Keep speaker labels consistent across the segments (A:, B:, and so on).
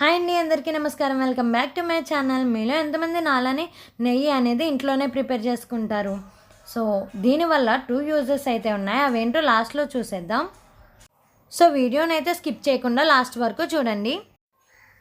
A: Hi అండి అందరికీ నమస్కారం. Welcome back to my channel. మీలో ఎంతమంది నాలని నెయ్యి అనేది ఇంట్లోనే ప్రిపేర్ చేసుకుంటారు? సో దీనివల్ల టూ యూజెస్ అయితే ఉన్నాయి. అవేంటో లాస్ట్లో చూసేద్దాం. సో వీడియోని అయితే స్కిప్ చేయకుండా లాస్ట్ వరకు చూడండి.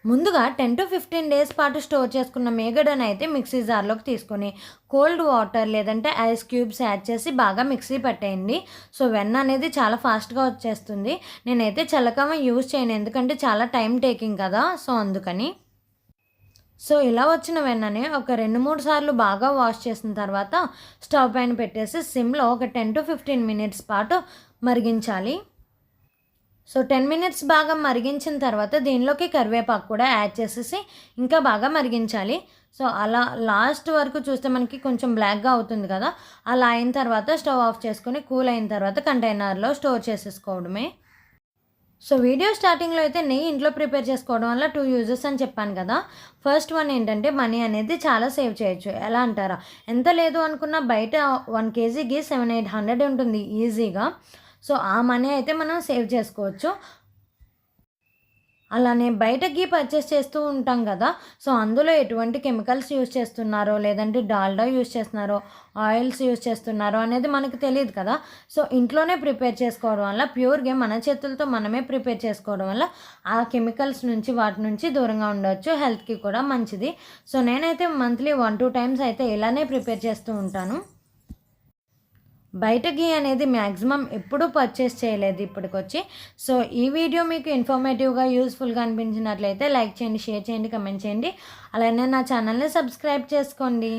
A: ముందుగా టెన్ టు ఫిఫ్టీన్ డేస్ పాటు స్టోర్ చేసుకున్న మేగడని అయితే మిక్సీ జార్లోకి తీసుకొని కోల్డ్ వాటర్ లేదంటే ఐస్ క్యూబ్స్ యాడ్ చేసి బాగా మిక్సీ పట్టేయండి. సో వెన్న అనేది చాలా ఫాస్ట్గా వచ్చేస్తుంది. నేనైతే చల్లకమ్మ యూజ్ చేయను. ఎందుకంటే చాలా టైం టేకింగ్ కదా. సో అందుకని. సో ఇలా వచ్చిన వెన్ననే ఒక రెండు మూడు సార్లు బాగా వాష్ చేసిన తర్వాత స్టవ్ పైన పెట్టేసి సిమ్లో ఒక టెన్ టు ఫిఫ్టీన్ మినిట్స్ పాటు మరిగించాలి. సో టెన్ మినిట్స్ బాగా మరిగించిన తర్వాత దీనిలోకి కరివేపాకు కూడా యాడ్ చేసేసి ఇంకా బాగా మరిగించాలి. సో అలా లాస్ట్ వరకు చూస్తే మనకి కొంచెం బ్లాక్గా అవుతుంది కదా. అలా అయిన తర్వాత స్టవ్ ఆఫ్ చేసుకుని కూల్ అయిన తర్వాత కంటైనర్లో స్టోర్ చేసేసుకోవడమే. సో వీడియో స్టార్టింగ్లో అయితే నెయ్యి ఇంట్లో ప్రిపేర్ చేసుకోవడం వల్ల టూ యూజెస్ అని చెప్పాను కదా. ఫస్ట్ వన్ ఏంటంటే మనీ అనేది చాలా సేవ్ చేయొచ్చు. ఎలా అంటారా? ఎంత లేదు అనుకున్నా బయట వన్ కేజీకి సెవెన్ ఎయిట్ హండ్రెడ్ ఉంటుంది ఈజీగా. సో ఆ మనీ అయితే మనం సేవ్ చేసుకోవచ్చు. అలానే బయటకి పర్చేస్ చేస్తూ ఉంటాం కదా సో అందులో ఎటువంటి కెమికల్స్ యూజ్ చేస్తున్నారో లేదంటే డాల్డా యూస్ చేస్తున్నారో ఆయిల్స్ యూస్ చేస్తున్నారో అనేది మనకు తెలియదు కదా. సో ఇంట్లోనే ప్రిపేర్ చేసుకోవడం వల్ల ప్యూర్గా మన చేతులతో మనమే ప్రిపేర్ చేసుకోవడం వల్ల ఆ కెమికల్స్ నుంచి వాటి నుంచి దూరంగా ఉండవచ్చు హెల్త్కి కూడా మంచిది. సో నేనైతే మంత్లీ వన్ టూ టైమ్స్ అయితే ఇలానే ప్రిపేర్ చేస్తూ ఉంటాను. బయట గీ అనేది మ్యాక్సిమం ఎప్పుడూ పర్చేస్ చేయలేదు ఇప్పటికొచ్చి. సో ఈ వీడియో మీకు ఇన్ఫర్మేటివ్గా యూస్ఫుల్గా అనిపించినట్లయితే లైక్ చేయండి షేర్ చేయండి కమెంట్ చేయండి. అలానే నా ఛానల్ని సబ్స్క్రైబ్ చేసుకోండి.